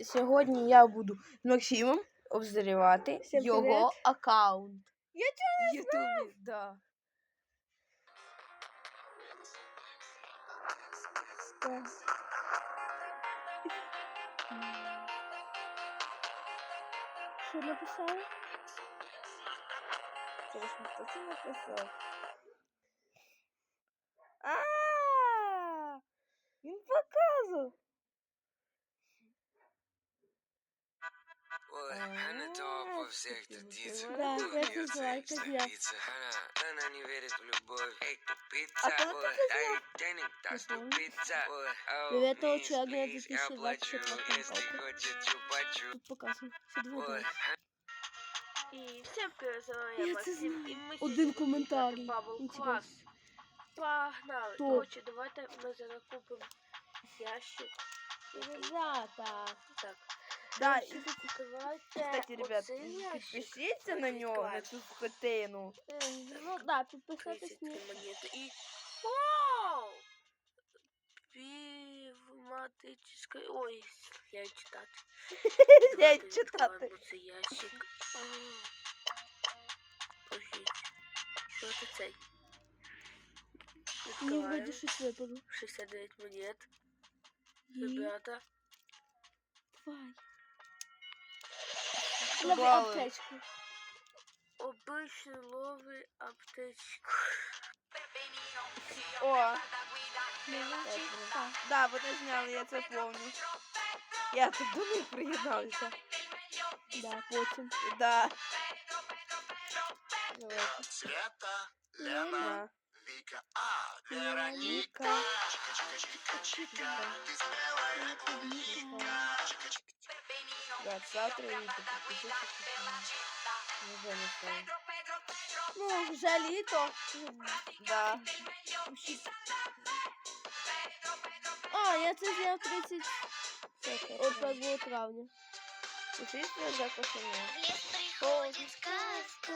сьогодні я буду з Максимом обзрівати Всім його привіт. аккаунт. Я цього не знав! Да. Що написала? Це написала. всех традициях. Да, Ой, я бьётся знаю, и как я. столица. Она, она не верит в любовь. Эй, тупица. А коли ти Ой, це дай денег, та Мгм. ступица. Ой, ау, 9 please, червня please, я 2024 плачу, если року. хочет чупа-чуп. Тут показано. Це дві Ой, години. І всім привіт, Я я це Максим, знаю. і ми Один сьогодні коментарій. будемо грати Bubble Інтересно. Class. Погнали. Хто? Коротше, давайте ми зараз купимо ящик. який- Ребята. Так. Да, Коротше, і, давайте кстати, ребят, оцей ящик підпишіться на нього, на відкриваємо. цю скотину. Е, Ну да, підписатись 33 не. монети і... Вау! Півматичська... Ой, я читати. Я Давайте читати. відкриваємо цей ящик. А. Офігеть. Що це цей? Мені вроді Відкриваємо. щось випало. 69 монет. І... Ребята. Давай. Лови дали? аптечку. Обичний ловий аптечку. О, да, вони зняли, я це помню. Я тут до них приєднався. Да, потім. Да. Света, Лена. Вика, а, Вероника. Чика-чика-чика-чика, ты смелая клубника Да, завтра і підпишіться. Не знаю. Ну, вже літо. Да. А, я це зняв 30 от 1 травня. Пишіть мене за кошеня. лес приходит сказка,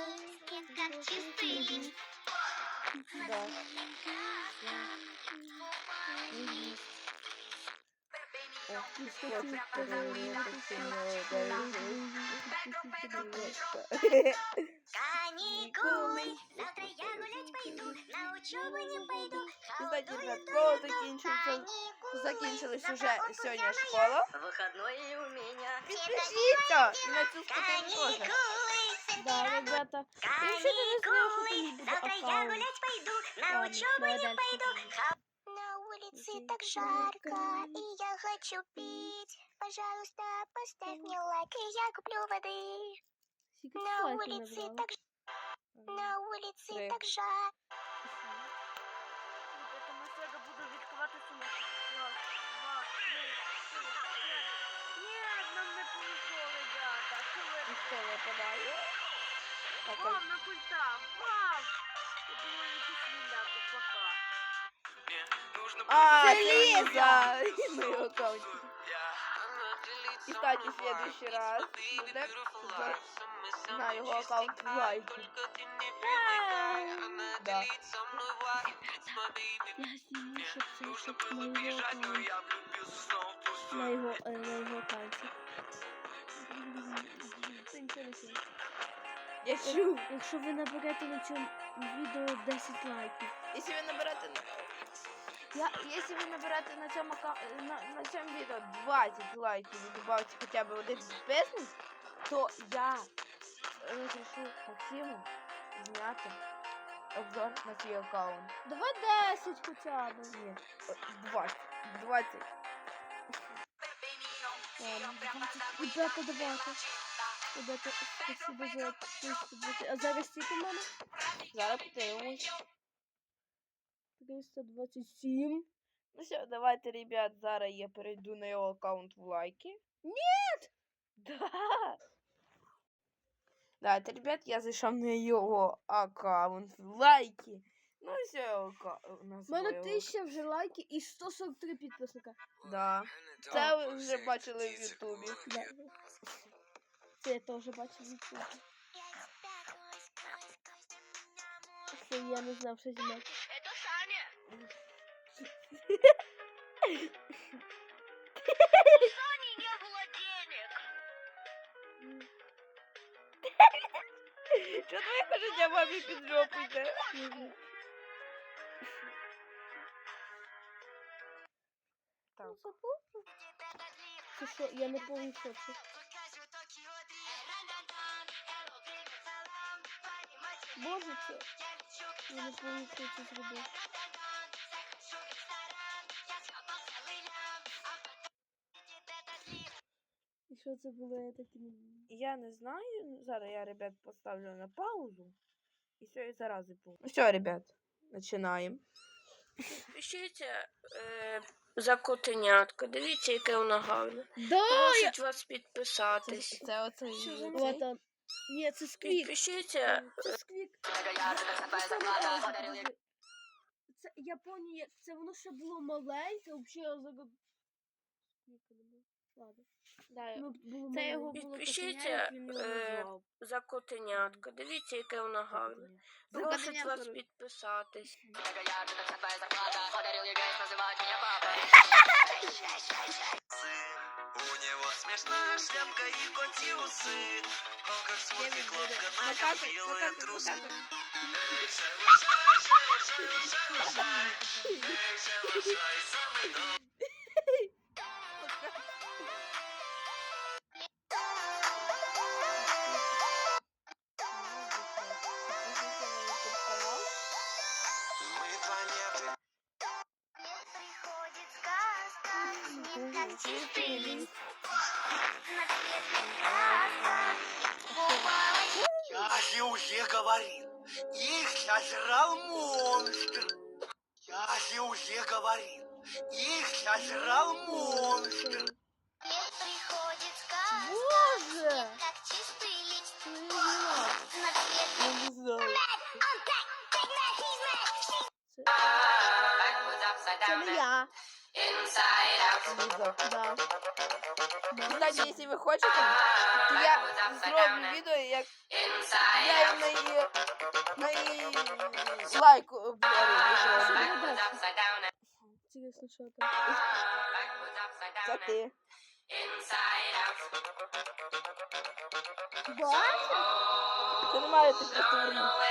снег как чистый лист. Да. Мгм. О, котик перевернутый. Каникулы, завтра я гулять пойду, на учебу не пойду. Кстати, Холодуют ребят, школа идут закінчується. каникулы. Закінчилась Завтра уже отпуск сьогодні я школа. Выходной у меня. Підпишіться і на цю скотину теж. Каникулы, Да, ребята. Якщо ти не знав, що тобі каникулы, буде завтра я аккаунт. гулять пойду, на Ладно, учебу давай не дальше. пойду. На улице так жарко, и я хочу пить. Пожалуйста, поставь мне лайк, и я куплю воды. Скільки На ти лайків улице набрала? так ж- на улице Три. так жарко. Ребята, ми зараз буду відкривати сумочку. Раз, два, три, чотири, п'ять. Ні, нам не повезло, ребята. Що ви? Ніхто не подає. Так, а Вам на пульта. Вам! Я думаю, якісь міляки, пока. А, Лиза! Итак, ну, в следующий раз на его аккаунт лайки. Да. Я сниму, чтобы слушать. На его, э, на его аккаунте. Це інтересно. Я чую. Якщо вы набираете на чем видео 10 лайків. Якщо ви наберете я, если вы наберете на цьому, ака- на, на цьому відео 20 лайків і добавите хоча б один підписник, то я розрешу Максиму зняти обзор на свій аккаунт. Давай 10 хоча б. Ні, 20. 20. Ребята, давайте. Ребята, спасибо за 320. А зараз скільки в мене? Зараз подивимось. 327. Ну все, давайте, ребят, зараз я перейду на його аккаунт в лайки. Нет! Да. Давайте, ребят, я зайшов на його аккаунт в лайки. Ну і все, його ка- У назву мене його. 1000 вже лайків і 143 підписника. Да. Це ви вже бачили в Ютубі. Да. Це я теж бачив в ютубі. Це я не знав, що знімати. Що твоє хоження мамі під жопу йде? Так. Ну, це що? Я не повністю що це. Боже, це. Я не повністю це зробив. Що це було, я так і не Я не знаю. ну, Зараз я, ребят, поставлю на паузу. І все, і зарази був. Ну все, ребят, починаємо. Пишіться е, за котенятко. Дивіться, яке воно гарне. Да, я... Просить вас підписатись. Це оцей. Вот он. Ні, це сквік. Підпишіться. Це сквік. Це, я поняв, це воно ще було маленьке, взагалі я зараз... Скільки не було? Ладно. Да, Ну, було Це його маленьке. було Підпишіться, котеня, як він його е, назвав. За котенятко. Дивіться, яке воно гарне. За Просить котенятко. вас підписатись. У него смешная шляпка и котьи усы. Он как смотрит ловко на Накатывай, белые накатывай, трусы. накатывай. Самый Мы планеты Приходит сказка, как чистый лист. На светлых красках купалась Я же уже говорил, их сожрал монстр. Я же уже говорил, их сожрал монстр. Лет приходит сказка, Боже! Це не я. Ліза. Да. Кстати, якщо ви хочете, то я зроблю відео, як я їм на її, на її лайк обговорю. Интересно, що там. Це ти. Бачиш? Це немає ти просто вернути.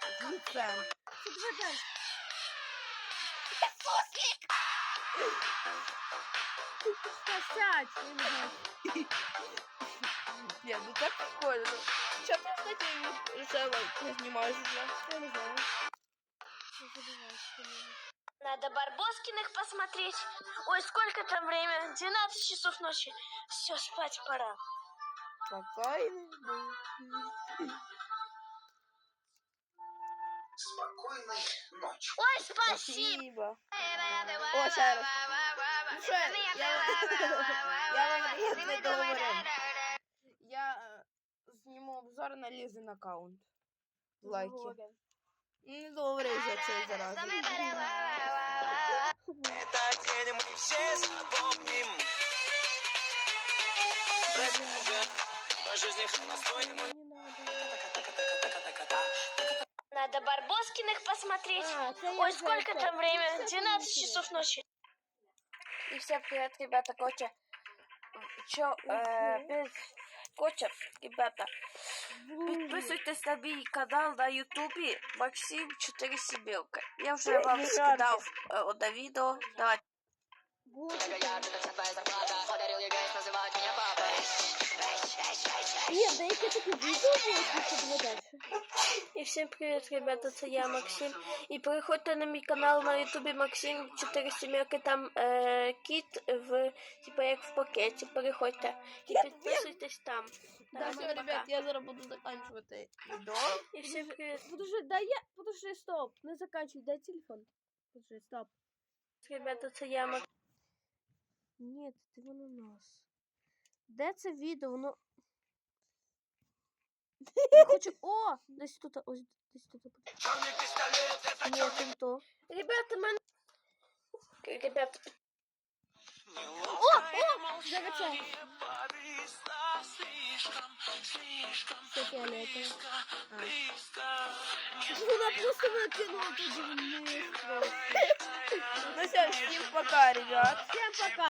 видео с лицем. Це два дальше. Сядь, я не знаю. Нет, ну так прикольно. Че ты, кстати, не, не снимаешь уже? Я не знаю. Что. Надо Барбоскиных посмотреть. Ой, сколько там время? 12 часов ночи. Все, спать пора. Спокойно. Спокойной ночи. Ой, спасибо. Спасибо. О, раз. Ну що, я, я вам не, договорив. Я е, зніму обзор на Лізин аккаунт. Лайки. Не договорив за це зараз. Это день мы все запомним. По жизни холостой Надо Барбоскиных посмотреть. А, це я Ой, вже сколько це. там время? Це 12 смішно. часов ночи. И всем привет, ребята, Котя. Чё, э, без Котя, ребята, підписуйтесь на мій канал на ютубі Максим 4 Сібілка. Я вже вам скидав е, одне відео. Давайте. Боже. Ні, деяке таке відео було, що було И всем привет, ребята, это я, Максим. И приходите на мой канал на ютубе Максим 4 семерки, там е, э, кит в, типа, как в пакете, переходьте. И подписывайтесь там. Да, все, ребят, я зараз буду заканчивать. И всем привет. Подожди, да я, подожди, стоп, не заканчивай, дай телефон. Подожди, стоп. Ребята, это я, Максим. Нет, ты вон у нас. Де це відео? Воно Я хочу. О! Десь тут, ось десь тут. Черный пистолет, это Ні, черный це не то. Ребята, мен... Ребята, Зараз це. Це фіолетове. Вона просто викинула туди вниз. просто. Ну все, всім пока, ребят. Всем пока!